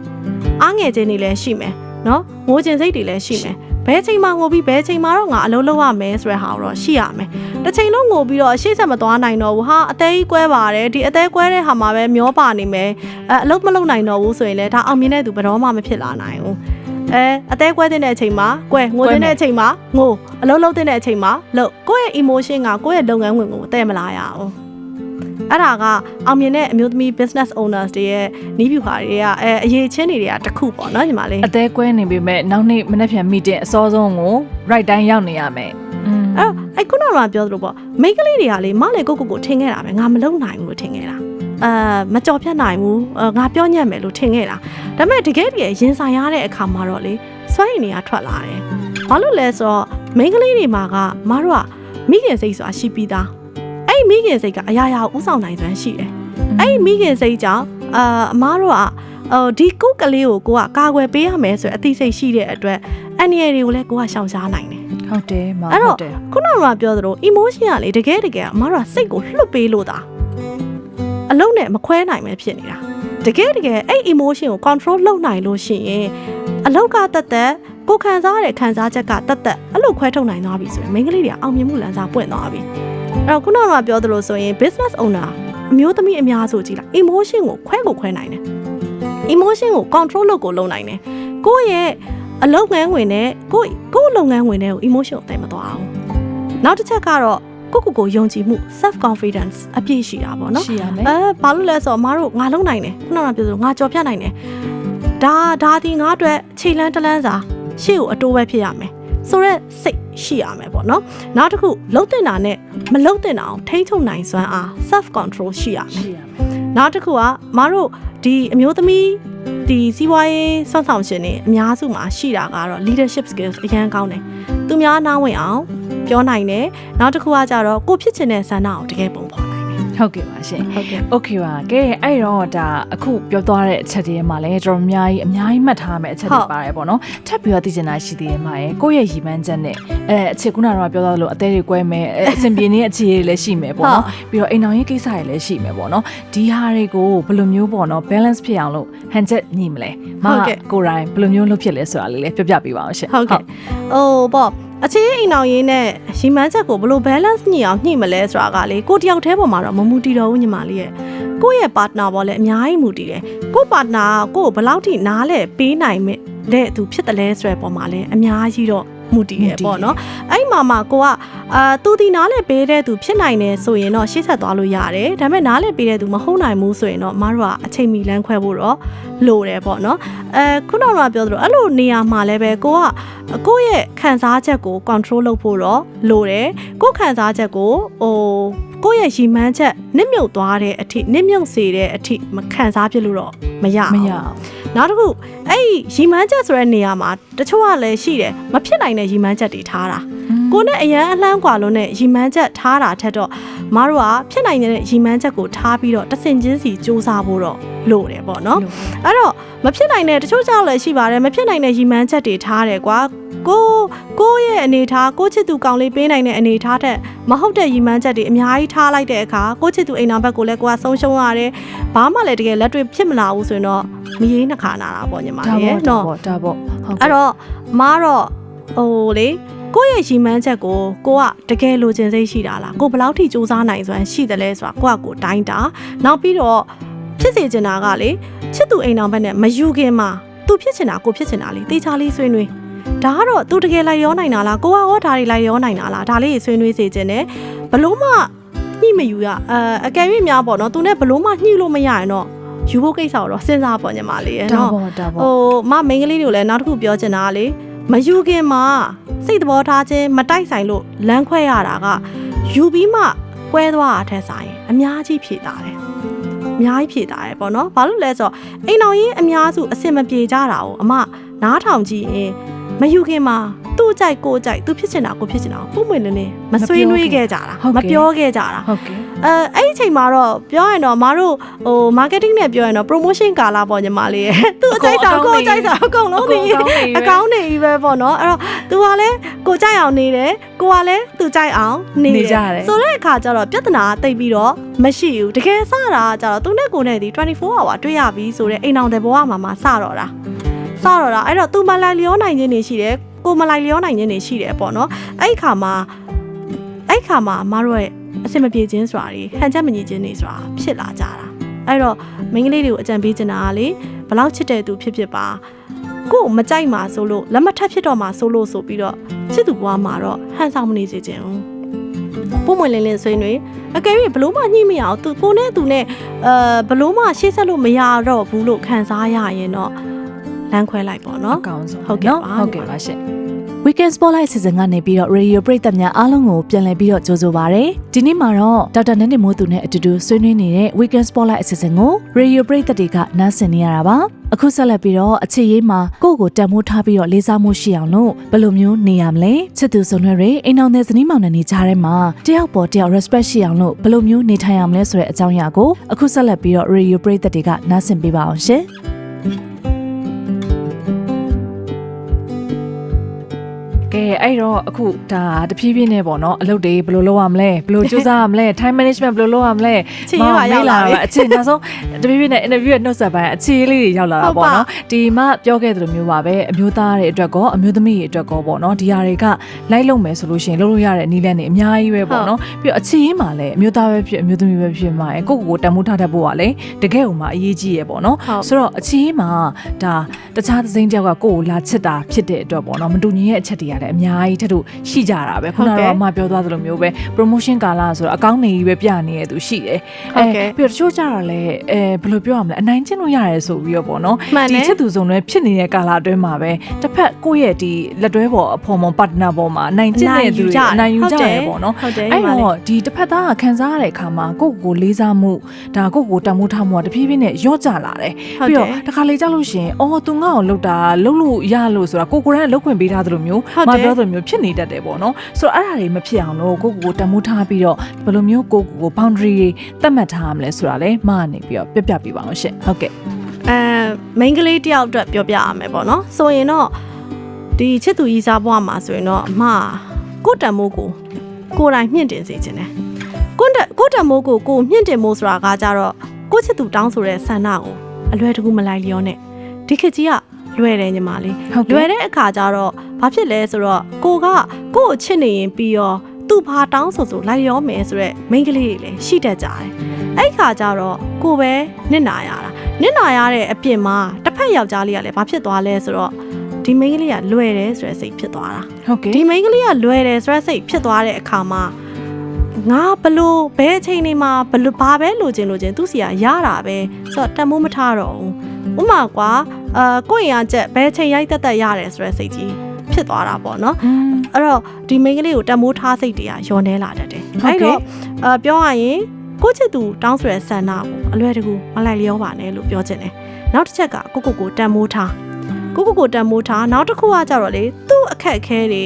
အားငယ်ခြင်းတွေလည်းရှိမယ်နော်ငိုခြင်းစိတ်တွေလည်းရှိမယ် ဘယ်ချိန်မှငိုပြီးဘယ်ချိန်မှတော့ငါအလုပ်လုပ်ရမယ်ဆိုတဲ့ဟာကိုတော့ရှိရမယ်တစ်ချိန်လုံးငိုပြီးတော့အရှိဆက်မသွားနိုင်တော့ဘူးဟာအသေးကြီးကွဲပါတယ်ဒီအသေးကွဲတဲ့ဟာမှာပဲမျောပါနေမယ်အဲအလုပ်မလုပ်နိုင်တော့ဘူးဆိုရင်လည်းဒါအောင်မြင်တဲ့သူဘယ်တော့မှမဖြစ်လာနိုင်ဘူးအဲအသေးကွဲတဲ့အချိန်မှာကွဲငိုတဲ့အချိန်မှာငိုအလုပ်လုပ်တဲ့အချိန်မှာလုပ်ကိုယ့်ရဲ့ emotion ကကိုယ့်ရဲ့လုပ်ငန်းဝင်ကိုတည့်မလာရအောင် အဲ့ဒါကအောင်မြင်တဲ့အမျိုးသမီး business owners တွေရဲ့နီးဗျူဟာတွေကအဲအရေးချင်းတွေကတစ်ခုပေါ့နော်ညီမလေးအသေးကွဲနေပြီမဲ့နောက်နေ့မနေ့ပြန် meeting အစောဆုံးကို right time ရောက်နေရမယ်อืมအဲ့အဲ့ခုနကပြောသလိုပေါ့မိန်းကလေးတွေကလေမလည်းကိုကိုကိုထင်ခဲ့တာပဲငါမလုံနိုင်ဘူးလို့ထင်ခဲ့တာအာမကြော်ဖြတ်နိုင်ဘူးအာငါပြောညံ့မယ်လို့ထင်ခဲ့တာဒါပေမဲ့တကယ်တကယ်ရင်ဆိုင်ရတဲ့အခါမှာတော့လေစွမ်းရည်တွေကထွက်လာတယ်ဘာလို့လဲဆိုတော့မိန်းကလေးတွေမှာကမတို့ကမိခင်စိတ်ဆိုတာရှိပြီးသား အဲ့ဒီမိခင်စိတ်ကအရာရာကိုဥဆောင်နိုင်စွမ်းရှိတယ်အဲ့ဒီမိခင်စိတ်ကြောင့်အာအမားတို့ကအော်ဒီကုတ်ကလေးကိုကိုကကာကွယ်ပေးရမယ်ဆိုရင်အသိစိတ်ရှိတဲ့အတွက်အန်ရယ်တွေကိုလည်းကိုကရှောင်ရှားနိုင်တယ်ဟုတ်တယ်မအဲ့ဟုတော့တ်တယ်ခုနကပြောသလို emotion ကလေတကယ်တကယ်အမတို့ကစိတ်ကိုလွှတ်ပေးလို့တာအလုံးနဲ့မခွဲနိုင်ပဲဖြစ်နေတာတကယ်တကယ်အဲ့ emotion ကို control လုပ်နိုင်လို့ရှိရင်အလောက်ကတတ်တက်ကိုခံစားရတဲ့ခံစားချက်ကတတ်တက်အဲ့လိုခွဲထုတ်နိုင်သွားပြီဆိုရင်မိန်းကလေးတွေကအောင်မြင်မှုလမ်းစာပွင့်သွားပြီ အဲ့တော့ခုနကပြောသလိုဆိုရင် business owner အမျိုးသမီးအများစုကြည့်လိုက် emotion ကိုခွဲကိုခွဲနိုင်တယ် emotion ကို control လုပ်ကိုလုပ်နိုင်တယ်ကိုယ့်ရဲ့အလုပ်ငန်းဝင်နဲ့ကိုယ့်ကိုယ့်လုပ်ငန်းဝင်တဲ့ကို emotion ကိုတိတ်မသွားအောင်နောက်တစ်ချက်ကတော့ကိုယ့်ကိုယ်ကိုယုံကြည်မှု self confidence အပြည့်ရှိတာပေါ့နော်ရှိရမယ်အဲဘာလို့လဲဆိုတော့မတို့ငါလုံးနိုင်တယ်ခုနကပြောသလိုငါကြော်ဖြတ်နိုင်တယ်ဒါဒါဒီငါအတွက်ခြေလန်းတလန်းစာရှေ့ကိုအတိုးပဲဖြစ်ရမယ် ဆိုတော့စိတ်ရှိရမယ်ပေါ့နော်နောက်တစ်ခုလှုပ်တင်တာနဲ့မလှုပ်တင်တာအောင်ထိန်းချုပ်နိုင်စွမ်းအား self control ရှိရမယ်ရှိရမယ်နောက်တစ်ခုကမတို့ဒီအမျိုးသမီးဒီစီးပွားရေးဆွမ်းဆောင်ရှင်တွေအများစုမှာရှိတာကတော့ leadership skills အရင်ကောင်းတယ်။သူများနားဝင်အောင်ပြောနိုင်တယ်။နောက်တစ်ခုကကြတော့ကိုဖြစ်ချင်တဲ့ဆန္ဒကိုတကယ်ပုံဖော်နိုင်တယ် ဟုတ်ကဲ့ပါရှင်ဟုတ်ကဲ့ okay ပါကဲအဲ့တော့ဒါအခုပြောသွားတဲ့အချက်တွေမှာလည်းကျွန်တော်အများကြီးအများကြီးမှတ်ထားမယ့်အချက်တွေပါတယ်ပေါ့နော်ထပ်ပြီးတော့သိချင်တာရှိသေးတယ်မှာရယ်ကိုယ့်ရဲ့ရည်မှန်းချက်နဲ့အဲအချက်ခုနကတော့ပြောသွားလို့အသေးတွေ꿰မယ်အစဉ်ပြေနေတဲ့အခြေတွေလည်းရှိမယ်ပေါ့နော်ပြီးတော့အိမ်တော်ရေးကိစ္စတွေလည်းရှိမယ်ပေါ့နော်ဒီဟာတွေကိုဘယ်လိုမျိုးပေါ့နော် balance ဖြစ်အောင်လို့ဟန်ချက်ညီမလဲမဟုတ်ကဲ့ကိုရိုင်းဘယ်လိုမျိုးလုပ်ဖြစ်လဲဆိုတာလေးလည်းပြပြပေးပါအောင်ရှင်ဟုတ်ကဲ့ဟိုပေါ့ အခြေအိမ်အောင်ရေးနဲ့ရီမန်းချက်ကိုဘယ်လို balance ညှိအောင်ညှိမလဲဆိုတာကလေကိုတယောက်တည်းပေါ်မှာတော့မမူတည်တော့ဘူးညီမလေးရဲ့ကိုယ့်ရဲ့ partner ပေါ်လည်းအများကြီးမူတည်တယ်ကိုယ့် partner ကကိုယ့်ကိုဘယ်လောက်ထိနားလဲပေးနိုင်မဲ့တဲ့သူဖြစ်တယ်လဲဆိုတဲ့ပေါ်မှာလည်းအများကြီးတော့မူတည်ရပေါ့နော်အဲ့မှာမှကိုက အာသူဒီနားလဲပေးတဲ့သူဖြစ်နိုင်တယ်ဆိုရင်တော့ရှေ့ဆက်သွားလို့ရတယ်ဒါပေမဲ့နားလဲပေးတဲ့သူမဟုတ်နိုင်ဘူးဆိုရင်တော့မတို့ကအချိန်မီလန်းခွဲဖို့တော့လိုတယ်ပေါ့နော်အဲခုနကပြောသလိုအဲ့လိုနေရာမှာလည်းပဲကိုကကိုယ့်ရဲ့ခံစားချက်ကို control လုပ်ဖို့တော့လိုတယ်ကိုယ့်ခံစားချက်ကိုဟိုကိုယ့်ရဲ့ရီမန်းချက်နစ်မြုပ်သွားတဲ့အထိနစ်မြုပ်စေတဲ့အထိမခံစားဖြစ်လို့တော့မရမအောင်ရအောင်နောက်တစ်ခုအဲ့ဒီရီမန်းချက်ဆိုတဲ့နေရာမှာတချို့ကလည်းရှိတယ်မဖြစ်နိုင်တဲ့ရီမန်းချက်တွေထားတာ ကိုနဲ့အရန်အလှမ်းကွာလို့နဲ့ရီမန်းချက်ထားတာထက်တော့မတို့ကဖြစ်နိုင်တဲ့ရီမန်းချက်ကိုထားပြီးတော့တဆင်ချင်းစီစူးစမ်းဖို့တော့လို့တယ်ပေါ့နော်အဲ့တော့မဖြစ်နိုင်တဲ့တချို့ကြောင့်လည်းရှိပါတယ်မဖြစ်နိုင်တဲ့ရီမန်းချက်တွေထားတယ်ကွာကိုကိုရဲ့အနေထားကိုချစ်သူကောင်လေးပေးနိုင်တဲ့အနေထားတဲ့မဟုတ်တဲ့ရီမန်းချက်တွေအများကြီးထားလိုက်တဲ့အခါကိုချစ်သူအိမ်နောက်ဘက်ကိုလည်းကိုကဆုံးရှုံးရတယ်ဘာမှလည်းတကယ်လက်တွေ့ဖြစ်မလာဘူးဆိုရင်တော့မရေးနှခါနာတာပေါ့ညီမလေးနော်ဒါပေါ့ဒါပေါ့အဲ့တော့မားတော့ဟိုလေ ကိုယ့်ရဲ့ရီမန်းချက်ကိုကိုကတကယ်လိုချင်စိတ်ရှိတာလားကိုဘယ်လောက်ထိစူးစမ်းနိုင်စွမ်းရှိတယ်လဲဆိုတာကိုကကိုတိုင်းတာနောက်ပြီးတော့ဖြစ်စေချင်တာကလေချစ်သူအိမ်တော်ဘက်နဲ့မယူခင်မှာသူဖြစ်ချင်တာကိုဖြစ်ချင်တာလေတေချာလေးဆွေးနွေးဒါကတော့သူတကယ်လိုက်ရောနိုင်တာလားကိုကရောဒါတွေလိုက်ရောနိုင်တာလားဒါလေးဆွေးနွေးစေချင်တယ်ဘလို့မှညှိမယူရအဲအကယ်၍များပေါ့နော်သူနဲ့ဘလို့မှညှိလို့မရရင်တော့ယူဖို့ကိစ္စကိုတော့စဉ်းစားပေါ့ညီမလေးရဲ့ဒါနော်ပေါ့ဒါပေါ့ဟိုမမိန်းကလေးတွေကိုလည်းနောက်တစ်ခုပြောချင်တာကလေ မယူခင်မှာစိတ်သဘောထားခြင်းမတိုက်ဆိုင်လို့လမ်းခွဲရတာကယူပြီးမှကွဲသွားတာထက်ဆိုင်အများကြီးဖြေတာတယ်အများကြီးဖြေတာတယ်ပေါ့နော်ဘာလို့လဲဆိုတော့အိမ်တော်ကြီးအများစုအစင်မပြေကြတာကိုအမနားထောင်ကြည့်ရင်မယူခင်မှာသူ့ကြိုက်ကိုကြိုက်သူဖြစ်ချင်တာကိုဖြစ်ချင်တာကိုပုံမွေလင်းလင်းမဆွေးနွေးခဲ့ကြတာမပြောခဲ့ကြတာဟုတ်ကဲ့ အဲအဲ့ဒီအချိန်မှာတော့ပြောရင်တော့မတို့ဟို marketing နဲ့ပြောရင်တော့ promotion ကာလာပေါ့ညီမလေးရဲ့သူအကြိုက်ဆောင်ကိုအကြိုက်ဆောင်အကုန်လုံးနေအကောင်းနေပြီပဲပေါ့နော်အဲ့တော့ तू ကလည်းကိုကြိုက်အောင်နေတယ်ကိုကလည်း तू ကြိုက်အောင်နေ နေကြ တယ် တယ် ဆိုတဲ့အခါကျတော့ပြဿနာတိတ်ပြီးတော့မရှိဘူးတကယ်စတာကကျတော့သူနဲ့ကိုနဲ့ဒီ24 hour တွေ့ရပြီဆိုတဲ့အိမ်အောင်တဲ့ဘဝမှာမှစတော့တာစတော့တာအဲ့တော့ तू မလိုက်လျောနိုင်ခြင်းတွေရှိတယ်ကိုမလိုက်လျောနိုင်ခြင်းတွေရှိတယ်ပေါ့နော်အဲ့ဒီခါမှာအဲ့ဒီခါမှာမတို့ရဲ့ အဆင်မပြေခြင်းဆိုတာတွေဟန်ချက်မညီခြင်းတွေဆိုတာဖြစ်လာကြတာအဲ့တော့မိန်းကလေးတွေကိုအကြံပေးချင်တာကလေဘယ်လောက်ချစ်တဲ့သူဖြစ်ဖြစ်ပါကို့မကြိုက်မှာဆိုလို့လက်မထပ်ဖြစ်တော့မှာဆိုလို့ဆိုပြီးတော့ချစ်သူဘွားမှာတော့ဟန်ဆောင်မနေစေချင်ဘူးပုံမွေလင်းလင်းဆွေးနွေးအကယ်၍ဘလို့မှညှိမရအောင်သူကိုနဲ့သူနဲ့အဲဘလို့မှရှေ့ဆက်လို့မရတော့ဘူးလို့ခံစားရရင်တော့လမ်းခွဲလိုက်ပေါ့နော်အကောင်းဆုံးဟုတ်ကဲ့နော်ပါဟုတ်ကဲ့ပါရှင် Weekend Spotlight Season ကနေပြီးတော့ Radio ပရိသတ်များအားလုံးကိုပြန်လည်ပြီးတော့ကြိုဆိုပါရစေ။ဒီနေ့မှာတော့ဒေါက်တာနန်းနေမိုးသူနဲ့အတူတူဆွေးနွေးနေတဲ့ Weekend Spotlight Season ကို Radio ပရိသတ်တွေကနားဆင်နေရတာပါ။အခုဆက်လက်ပြီးတော့အခြေရေးမှာကိုယ့်ကိုတန်ဖိုးထားပြီးတော့လေးစားမှုရှိအောင်လို့ဘယ်လိုမျိုးနေရမလဲ။ချစ်သူစုံတွေတွေအိမ်အောင်တဲ့ဇနီးမောင်နှံနေကြတဲ့မှာတယောက်ပေါ်တယောက် respect ရှိအောင်လို့ဘယ်လိုမျိုးနေထိုင်ရမလဲဆိုတဲ့အကြောင်းအရာကိုအခုဆက်လက်ပြီးတော့ Radio ပရိသတ်တွေကနားဆင်ပေးပါအောင်ရှင်။ ကဲအဲ့တော့အခုဒါတဖြည်းဖြည်းနဲ့ပေါ့နော်အလုပ်တွေဘယ်လိုလုပ်ရမလဲဘယ်လိုစူးစမ်းရမလဲ time management ဘယ်လိုလုပ်ရမလဲအခြေရေးပါရောက်လာပြီအချိန်နောက်ဆုံးတဖြည်းဖြည်းနဲ့ interview ရဲ့နှုတ်ဆက်ပိုင်းအခြေလေးတွေရောက်လာတာပေါ့နော်ဒီမှာပြောခဲ့သလိုမျိုးပါပဲအမျိုးသားတွေအတွက်ကောအမျိုးသမီးတွေအတွက်ကောပေါ့နော်ဒီဟာတွေကလိုက်လုံမယ်ဆိုလို့ရှိရင်လုပ်လို့ရတဲ့နည်းလမ်းတွေအများကြီးပဲပေါ့နော်ပြီးတော့အခြေရေးမှာလည်းအမျိုးသားပဲဖြစ်အမျိုးသမီးပဲဖြစ်မှာကိုယ့်ကိုယ်ကိုတန်ဖိုးထားတတ်ဖို့ကလည်းတကယ်ကိုမှအရေးကြီးရပေါ့နော်ဟုတ်ဆိုတော့အခြေရေးမှာဒါတခြားသစိမ်းတယောက်ကကိုယ့်ကိုလာချစ်တာဖြစ်တဲ့အတွက်ပေါ့နော်မတူညီရဲ့အချက်တွေကလည်းအများကြီးထပ်တူရှိကြတာပဲခုနဟုတ်ကဲ့ကတော့အမပြောသွားသလိုမျိုးပဲ promotion ကာလဆိုတော့အကောင်းနေကြီးပဲပြနေရသူရှိတယ်ဟုတ်ကဲ့ပြီးတော့တချို့ကြတော့လည်းအဲဘယ်လိုပြောရမလဲအနိုင်ကျင့်လို့ရတယ်ဆိုပြီးတော့ပေါ့နော်မှန်တယ်ဒီချစ်သူစုံတွေဖြစ်နေတဲ့ကာလအတွင်းမှာပဲတစ်ဖက်ကိုယ့်ရဲ့ဒီလက်တွဲပေါ်အဖော်မော် partner ပေါ်မှာအနိုင်ကျင့်တဲ့သူတွေအနိုင်ယူကြတယ်ပေါ့နော်ဟုတ်တယ်အဲ့ညီမလေးတော့ဒီတစ်ဖက်သားကခံစားရတဲ့အခါမှာကိုယ့်ကိုယ်လေးစားမှုဒါကိုယ့်ကိုယ်တန်ဖိုးထားမှုကတဖြည်းဖြည်းနဲ့ရော့ကျလာတယ်ဟုတ်ပြီးတယ်တော့တခါလေကြောက်လို့ရှရင်အော်သူငါ့ကိုလှုပ်တာလှုပ်လို့ရလို့ဆိုတာကိုကိုယ်ကလှုပ်ခွင့်ပေးထားသလိုမျိုးဟုတ်မတယ်ပြောသလိုမျိုးဖြစ်နေတတ်တယ်ပေါ့နော်ဆိုတော့အဲ့ဒါတွေမဖြစ်အောင်လို့ကိုယ့်ကိုယ်ကိုတန်ဖိုးထားပြီးတော့ဘယ်လိုမျိုးကိုယ့်ကိုယ်ကို boundary တွေသတ်မှတ်ထားရမလဲဆိုတာလည်းမကနေပြီးတော့ပြပြပြပါအောင်ရှင့်ဟုတ်ကဲ့အဲမိန်းကလေးတယောက်အတွက်ပြောပြရမယ်ပေါ့နော်ဆိုရင်တော့ဒီချစ်သူကြီးစားဘွားမှာဆိုရင်တော့အမကိုယ့်တန်မိုးကိုကိုယ်တိုင်မြင့်တင်စေခြင်းတယ်ကိုယ့်တက်ကိုယ့်တန်မိုးကိုကိုယ်မြင့်တင်မို့ဆိုတာကကြတော့ကိုယ့်ချစ်သူတောင်းဆိုတဲ့ဆန္ဒကိုအလွယ်တကူမလိုက်လျောနဲ့ဒီခေတ်ကြီးက လွယ်တယ်ညီမလေးဟုတ်လွကဲ့ယ်တဲ့အခါကျတော့ဘာဖြစ်လဲဆိုတော့ကိုကကိုယ့်ကိုချစ်နေရင်ပြီးရောသူ့ဘာတောင်းဆိုဆိုလိုက်ရောမယ်ဆိုတော့မိန်းကလေးတွေလည်းရှိတတ်ကြတယ်အဲ့ဒီခါကျတော့ကိုပဲနစ်နာရတာနစ်နာရတဲ့အပြင်မှာတစ်ဖက်ယောက်ျားလေးကလည်းဘာဖြစ်သွားလဲဆိုတော့ဒီမိန်းကလေးကလွယ်တယ်ဆိုတဲ့စိတ်ဖြစ်သွားတာဟုတ်ကဲ့ဒီမိန်းကလေးကလွယ်တယ်ဆိုတဲ့စိတ်ဖြစ်သွားတဲ့အခါမှာငါဘလို့ဘဲအချိန်နေမှာဘလို့ဘာပဲလိုချင်လိုချင်သူ့စီကရတာပဲဆိုတော့တန်မိုးမထားတော့ဘူး ဥပမာကွာအာကိုယ့်ရင်အချက်ဘဲအချိန်ရိုက်တက်တက်ရတယ်ဆိုတဲ့စိတ်ကြီးဖြစ်သွားတာပေါ့နော်อืมအဲ့တော့ဒီမိန်းကလေးကိုတန်မိုးထားစိတ်တွေကညှော်နေလာတတ်တယ်ဟုတ်ကဲ့တော့အာပြောရရင်ကိုယ့်ချစ်သူတောင်းဆိုတဲ့ဆန္ဒကိုအလွယ်တကူမလိုက်လျောပါနဲ့လို့ပြောချင်တယ်နောက်တစ်ချက်ကကိုကိုကိုတန်မိုးထားကိုကိုကိုတန်မိုးထားနောက်တစ်ခုကကြတော့လေသူ့အခက်အခဲတွေ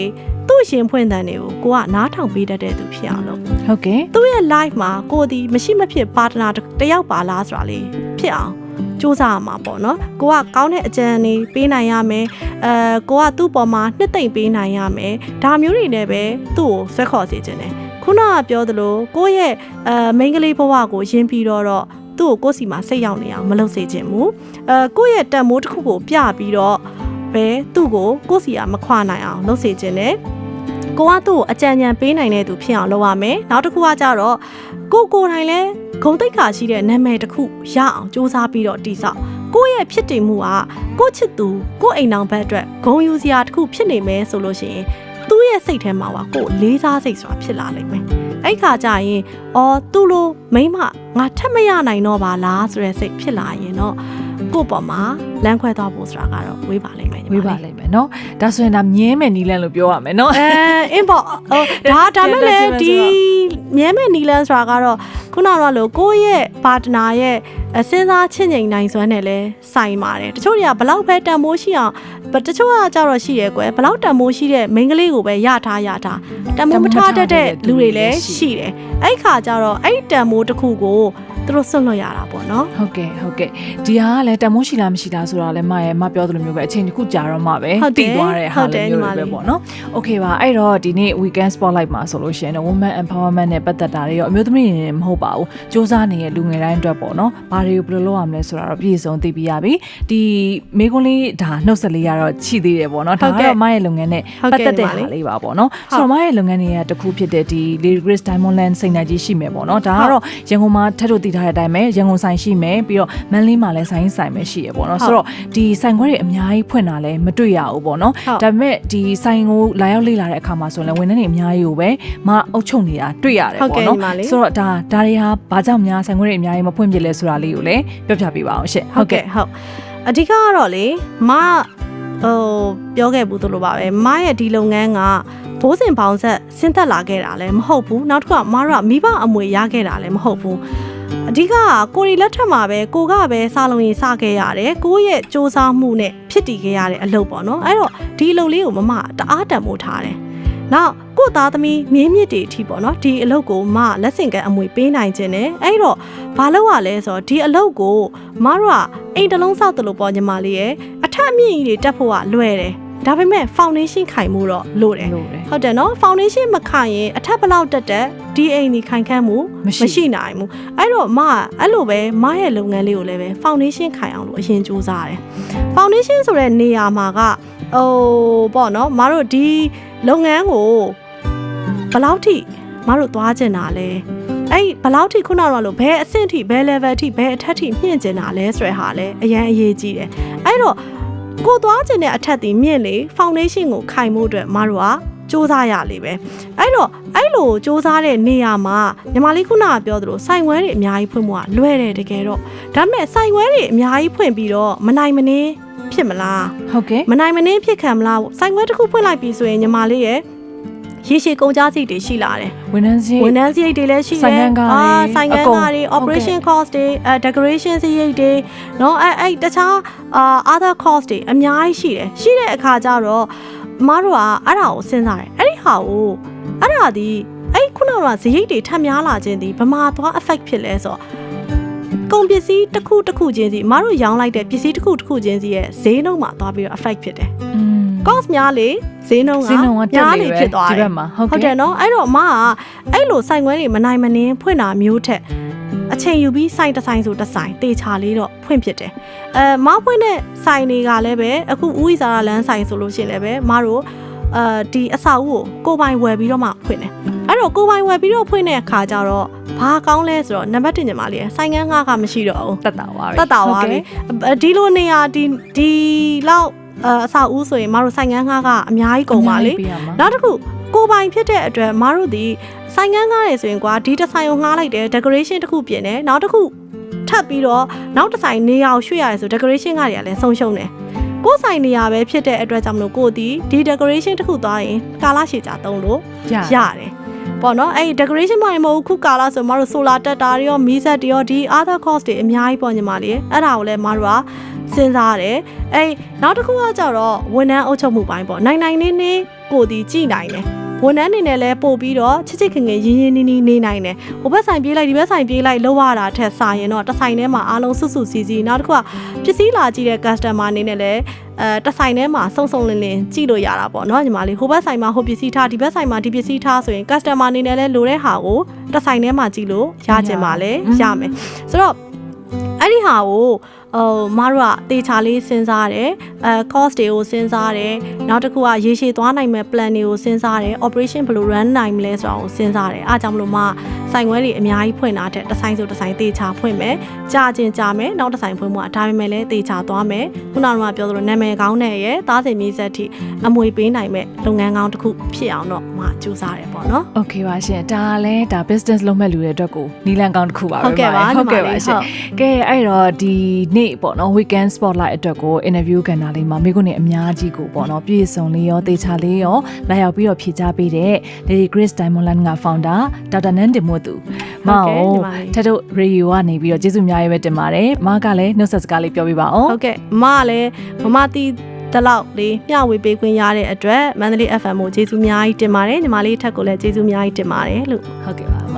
သူ့ရှင်ဖွင့်တဲ့တွေကိုကိုကနားထောင်ပေးတတ်တဲ့သူဖြစ်အောင်လို့ဟုတ်ကဲ့သူ့ရဲ့ life မှာကိုဒီမရှိမဖြစ်ပါတနာတစ်ယောက်ပါလားဆိုတာလေးဖြစ်အောင် စူးစမ်းရမှာပေါ့နော်ကိုကကောင်းတဲ့အကြံတွေပေးနိုင်ရမယ်အဲကိုကသူ့ပေါ်မှာနှစ်သိမ့်ပေးနိုင်ရမယ်ဒါမျိုးတွေနဲ့ပဲသူ့ကိုဆွဲခေါ်စေခြင်းတယ်ခုနကပြောသလိုကိုယ့်ရဲ့အဲမိန်းကလေးဘဝကိုယဉ်ပြီးတော့တော့သူ့ကိုကိုယ့်စီမှာစိတ်ရောက်နေအောင်မလုပ်စေခြင်းဘူးအဲကိုယ့်ရဲ့တန်မိုးတစ်ခုကိုပြပြီးတော့ပဲသူ့ကိုကိုယ့်စီကမခွာနိုင်အောင်လုပ်စေခြင်းတယ်ကိုကသူ့ကိုအကြံဉာဏ်ပေးနိုင်တဲ့သူဖြစ်အောင်လုပ်ရမယ်နောက်တစ်ခုကကြတော့ကိုကိုယ်တိုင်လဲ ဂုံတိတ်ခါရှိတဲ့နာမည်တစ်ခုရအောင်စူးစမ်းပြီးတော့တိစောက်ကိုယ့်ရဲ့ဖြစ်တည်မှုကကိုယ့်ချစ်သူကိုယ့်အိမ်နောင်ဘက်အတွက်ဂုံယူစရာတစ်ခုဖြစ်နေမယ်ဆိုလို့ရှိရင်သူ့ရဲ့စိတ်ထဲမှာကကိုယ်လေးစားစိတ်ဆိုတာဖြစ်လာလိမ့်မယ်အဲ့ခါကျရင်အော်သူ့လိုမိမငါထက်မရနိုင်တော့ပါလားဆိုတဲ့စိတ်ဖြစ်လာရင်တော့ ကိုယ့်ပေါ်မှာလမ်းခွဲသွားဖို့ဆိုတာကတော့ဝေးပါလိမ့်မယ်ညီမဝေးပါလိမ့်မယ်နော်ဒါဆိုရင်ဒါမြဲမယ်နီလန်လို့ပြောရမယ်နော်အဲအင်းပေါ့ဟိုဒါဒါမဲ့လေဒီမြဲမဲ့နီလန်ဆိုတာကတော့ခုနကတော့လို့ကိုယ့်ရဲ့ပါတနာရဲ့အစင်းစားချင့်ချိန်နိုင်စွမ်းနဲ့လဲဆိုင်ပါတယ်တချို့တွေကဘလောက်ပဲတန်မိုးရှိအောင်ဘတချို့ကကြတော့ရှိရဲကွယ်ဘလောက်တန်မိုးရှိတဲ့မိန်းကလေးကိုပဲရထားရထားတန်မိုးမထားတတ်တဲ့လူတွေလည်းရှိတယ်အဲ့ခါကျတော့အဲ့တန်မိုးတစ်ခုကို သူတို့ဆွတ်လွတ်ရတာပေါ့နော်ဟုတ်ကဲ့ဟုတ်ကဲ့ဒီဟာကလည်းတမုန်းရှိလားမရှိလားဆိုတာလည်းမရဲ့မပြောသလိုမျိုးပဲအချိန်တစ်ခုကြာတော့မှပဲတည်သွားတဲ့ဟာလည်းမျိုးပဲပေါ့နော် Okay ပါအဲ့တော့ဒီနေ့ weekend spotlight မှာဆိုလို့ရှိရင် woman empowerment နဲ့ပတ်သက်တာတွေရောအမျိုးသမီးတွေနဲ့မဟုတ်ပါဘူးစ조사နေတဲ့လူငယ်တိုင်းအတွက်ပေါ့နော်ဘာတွေကိုဘယ်လိုလုပ်ရမလဲဆိုတာတော့ပြည်စုံသိပြရပြီဒီမေကွန်းလေးဒါနှုတ်ဆက်လေးကတော့ရှိသေးတယ်ပေါ့နော်ဒါကတော့မရဲ့လုပ်ငန်းနဲ့ပတ်သက်တဲ့ဟာလေးပါပေါ့နော်ဆိုတော့မရဲ့လုပ်ငန်းတွေကတခုဖြစ်တဲ့ဒီ Lady Grace Diamond Land စိန်နိုင်ကြီးရှိမယ်ပေါ့နော်ဒါကတော့ရန်ကုန်မှာထပ်ထုတ်တည်ထားတဲ့အတိုင်းပဲရန်ကုန်ဆိုင်ရှိမယ်ပြီးတော့မန္တလေးမှာလည်းဆိုင်ဆိုင်ပဲရှိရပေါ့နော်ဟုတ်ဆိုတော့ဒီဆိုင်ခွဲတွေအများကြီးဖွင့်တာလည်းမတွေ့ရဘူးပေါ့နော်ဟုတ်ဒါပေမဲ့ဒီဆိုင်ကိုလာရောက်လေ့လာတဲ့အခါမှာဆိုရင်လည်းဝန်ထမ်းတွေအများကြီးကိုပဲမအုပ်ချုပ်နေတာတွေ့ရတယ်ဟုတ်ကဲ့ပေါ့နော်ညီမလေးဆိုတော့ဒါဒါတွေဟာဘာကြောင့်များဆိုင်ခွဲတွေအများကြီးမဖွင့်ဖြစ်လဲဆိုတာလေးကိုလည်းပြောပြပေးပါအောင်ရှင့်ဟုတ်ကဲ့ဟုတ်အဓိကကတော့လေမဟိုပြောခဲ့ဘူးသလိုပါပဲမရဲ့ဒီလုပ်ငန်းကဘိုးစင်ပေါင်းဆက်ဆင်းသက်လာခဲ့တာလည်းမဟုတ်ဘူးနောက်တစ်ခါမတို့ကမိဘအမွေရခဲ့တာလည်းမဟုတ်ဘူး အဓိကကကိုရီလက်ထက်မှာပဲကိုကပဲစားလုံးရင်စခဲ့ရတယ်ကိုရဲ့စူးစမ်းမှုနဲ့ဖြစ်တည်ခဲ့ရတဲ့အလုပ်ပေါ့နော်အဲ့တော့ဒီအလုပ်လေးကိုမမတအားတန်မိုးထားတယ်နောက်ကိုသားသမီးမြင်းမြစ်တွေအထိပေါ့နော်ဒီအလုပ်ကိုမလက်ဆင့်ကမ်းအမွေပေးနိုင်ခြင်းနဲ့အဲ့တော့ဘာလို့ရလဲဆိုတော့ဒီအလုပ်ကိုမတို့ကအိမ်တစ်လုံးဆောက်တယ်လို့ပေါ့ညီမလေးရဲ့အထက်အမြင့်ကြီးတွေတက်ဖို့ကလွယ်တယ် ဒါပေမဲ့ foundation ခိုင်မှုတော့လိုတယ်လို့တယ်ဟုတ်တယ်နော် foundation မခိုင်ရင်အထက်ဘလောက်တက်တက်ဒီအိမ်ဒီခိုင်ခန့်မှုမရှိမရှိနိုင်ဘူးအဲ့တော့မကအဲ့လိုပဲမရဲ့လုပ်ငန်းလေးကိုလည်းပဲ foundation ခိုင်အောင်လို့အရင်စူးစမ်းတယ် foundation ဆိုတဲ့နေရာမှာကဟိုပေါ့နော်မတို့ဒီလုပ်ငန်းကိုဘယ်လောက်ထိမတို့သွားကျင်တာလဲအဲ့ဘယ်လောက်ထိခုနကတော့လို့ဘယ်အဆင့်ထိဘယ် level ထိဘယ်အထက်ထိမြင့်ကျင်တာလဲဆိုတဲ့ဟာလဲအရင်အရေးကြီးတယ်အဲ့တော့ ကိုသွားကျင်တဲ့အထက်ဒီမြင့်လေ foundation ကိုခိုင်မှုအတွက်မတို့ကစူးစမ်းရလေပဲအဲ့တော့အဲ့လိုစူးစမ်းတဲ့နေရာမှာညီမလေးခုနကပြောသလိုစိုင်ဝဲတွေအများကြီးဖွင့်မှုကလွယ်တယ်တကယ်တော့ဒါပေမဲ့စိုင်ဝဲတွေအများကြီးဖွင့်ပြီးတော့မနိုင်မနှင်းဖြစ်မလားဟုတ်ကဲ့မနိုင်မနှင်းဖြစ်ခံမလားစိုင်ဝဲတစ်ခုဖွင့်လိုက်ပြီဆိုရင်ညီမလေးရဲ့ ရေရှည်ကုန်ကြစိတ်တွေရှိလာတယ် ဝန်ထမ်းစီ ဝန်ထမ်းစရိတ်တွေလည်းရှိတယ် ဆိုင်ငန်းကားတွေ အာဆိုင်ငန်း အကုန် ကားတွေ ဟုတ်ကဲ့ operation cost တွေအဲ decoration စရိတ်တွေเนาะအဲအဲတခြားအာ other cost တွေအများကြီးရှိတယ်ရှိတဲ့အခါကျတော့မတို့ကအဲ့ဒါကိုစဉ်းစားတယ်အဲ့ဒီဟာကိုအဲ့ဒါဒီအဲ့ခုနကစရိတ်တွေထပ်များလာခြင်းဒီဘယ်မှာသွား effect ဖြစ်လဲဆိုတော့ ကုန်ပစ္စည်းတစ်ခုတစ်ခုချင်းစီမတို့ရောင်းလိုက်တဲ့ပစ္စည်းတစ်ခုတစ်ခုချင်းစီရဲ့ဈေးနှုန်းမှာသွားပြီးတော့ effect ဖြစ်တယ်อืม cost များလေဈေးနှုန်းကဈေးနှုန်းကတက်များလေလေပဲဖြစ်သွားဒီတယ်ဘက်မှာဟုတ်ဟုတ်တကဲ့ယ်နော်အဲ့တော့အမကအဲ့လိုစိုင်ခွဲတွေမနိုင်မနှင်းဖွင့်တာမျိုးထက်အချိန်ယူပြီးစိုင်တစ်ဆိုင်ဆိုတစ်ဆိုင်တေချာလေးတော့ဖွင့်ဖြစ်တယ်အဲမဖွင့်တဲ့ဆိုင်တွေကလည်းပဲအခုဦးဝီစာရလန်းဆိုင်ဆိုလို့ရှိရင်လည်းပဲမတို့ အဲဒီအဆောက်အဦကိုကိုယ်ပိုင်ဝယ်ပြီးတော့မှဖွင့်တယ်အဲ့တော့ကိုယ်ပိုင်ဝယ်ပြီးတော့ဖွင့်တဲ့အခါကျတော့ဘာကောင်းလဲဆိုတော့နံပါတ်1ညီမလေးရယ်ဆိုင်ငန်းငါးကမရှိတော့ဘူးတက်တာပါပဲတတ်တာပါပြီဒီလိုနေရာဒီဒီလောက်အအဆောက်အဦဆိုရင်မတို့ဆိုင်ငန်းငါးကအများကြီးကုန်ပါလေအများကြီးပေးရမှာနောက်တစ်ခုကိုယ်ပိုင်ဖြစ်တဲ့အတွက်မတို့ဒီဆိုင်ငန်းကားရယ်ဆိုရင်ကွာဒီတစ်ဆိုင်ကိုငှားလိုက်တယ် decoration တစ်ခုပြင်တယ်နောက်တစ်ခုထပ်ပြီးတော့နောက်တစ်ဆိုင်နေရာကိုရွှေ့ရတယ်ဆို decoration ကတွေကလည်းဆုံးရှုံးတယ် ကိုယ်ဆိုင်နေရာပဲဖြစ်တဲ့အတွက်ကြောင့်မလို့ကိုယ်ဒီဒီ decoration တစ်ခုသွားရင်ကာလရှည်ကြာသုံးလို့ရရတယ်ပေါ့နော်အဲ့ဒီ decoration မှမဟုတ်ဘူးခုကာလာဆိုမတို့ solar တက်တာတွေရောမီးစက်တွေရောဒီ other cost တွေအများကြီးပေါ့ညီမလေးအဲ့ဒါကိုလည်းမတို့ကစဉ်းစားရတယ်အဲ့နောက်တစ်ခုကကြတော့ဝန်ထမ်းအုပ်ချုပ်မှုပိုင်းပေါ့နိုင်နိုင်နေနေကိုဒီကြည်နိုင်တယ် ဝန်ထမ်းအနေနဲ့လည်းပို့ပြီးတော့ချစ်ချစ်ခင်ခင်ရင်းရင်းနှီးနှီးနေနိုင်တယ်ဟိုဘက်ဆိုင်ပြေးလိုက်ဒီဘက်ဆိုင်ပြေးလိုက်လောက်ရတာထက်စာရင်တော့တစ်ဆိုင်ထဲမှာအားလုံးစွတ်စွတ်စီစီနောက်တစ်ခုကပစ္စည်းလာကြည့်တဲ့ customer အနေနဲ့လည်းအဲတစ်ဆိုင်ထဲမှာစုံစုံလင်လင်ကြည့်လို့ရတာပေါ့နော်ညီမလေးဟိုဘက်ဆိုင်မှာဟိုပစ္စည်းထားဒီဘက်ဆိုင်မှာဒီပစ္စည်းထားဆိုရင် customer အနေနဲ့လည်းလိုတဲ့ဟာကိုတစ်ဆိုင်ထဲမှာကြည့်လို့ရကြမှာလည်းရမယ်ဆိုတော့အဲ့ဒီဟာကို ဟိုမတို့ကတေချာလေးစဉ်းစားတယ်အဲ cost တွေကိုစဉ်းစားတယ်နောက်တစ်ခုကရေရှည်သွားနိုင်မဲ့ plan တွေကိုစဉ်းစားတယ် operation ဘယ်လို run နိုင်မလဲဆိုတာကိုစဉ်းစားတယ်အားကြောင့်မလို့မဆိုင်ခွဲတွေအများကြီးဖွင့်တာတဲ့တစ်ဆိုင်ဆိုတစ်ဆိုင်တေချာဖွင့်မယ်ကြာချင်းကြာမယ်နောက်တစ်ဆိုင်ဖွင့်မှာဒါပေမဲ့လည်းတေချာသွားမယ်ခုနကတော့ပြောသလိုနာမည်ကောင်းတဲ့ရဲ့သားစဉ်မြေဆက်ထိအမွေပေးနိုင်မဲ့လုပ်ငန်းကောင်းတစ်ခုဖြစ်အောင်တော့မကြိုးစားတယ်ပေါ့နော် Okay ပါရှင်ဒါလည်းဒါ business လုပ်မဲ့လူတွေအတွက်ကိုနီလန်ကောင်းတစ်ခုပါပဲဟုတ်ကဲ့ပါဟုတ်ကဲ့ပါရှင်ကဲအဲ့တော့ဒီနေ့ပေါ့နော် weekend spotlight အတွက်ကို interview ကဏ္ဍလေးမှာမိကုန်းနေအများကြီးကိုပေါ့နော်ပြည့်စုံလေးရောတေချာလေးရောလာရောက်ပြီးတော့ဖြေချပေးတဲ့ Lady Grace Diamond Land က founder ဒေါက်တာနန်းတင်မို့သူမဟုတ်ကဲ့အောင်ညီမလေးထက်တို့ radio ကနေပြီးတော့ကျေးဇူးအများကြီးပဲတင်ပါတယ်မကလည်းနှုတ်ဆက်စကားလေးပြောပြပါအောင်ဟုတ်ကဲ့မကလည်းမမတီးတလောက်လေးမျှဝေပေးခွင့်ရတဲ့အတွက်မန္တလေး FM ကိုကျေးဇူးအများကြီးတင်ပါတယ်ညီမလေးထက်ကိုလည်းကျေးဇူးအများကြီးတင်ပါတယ်လို့ဟုတ်ကဲ့ပါအမ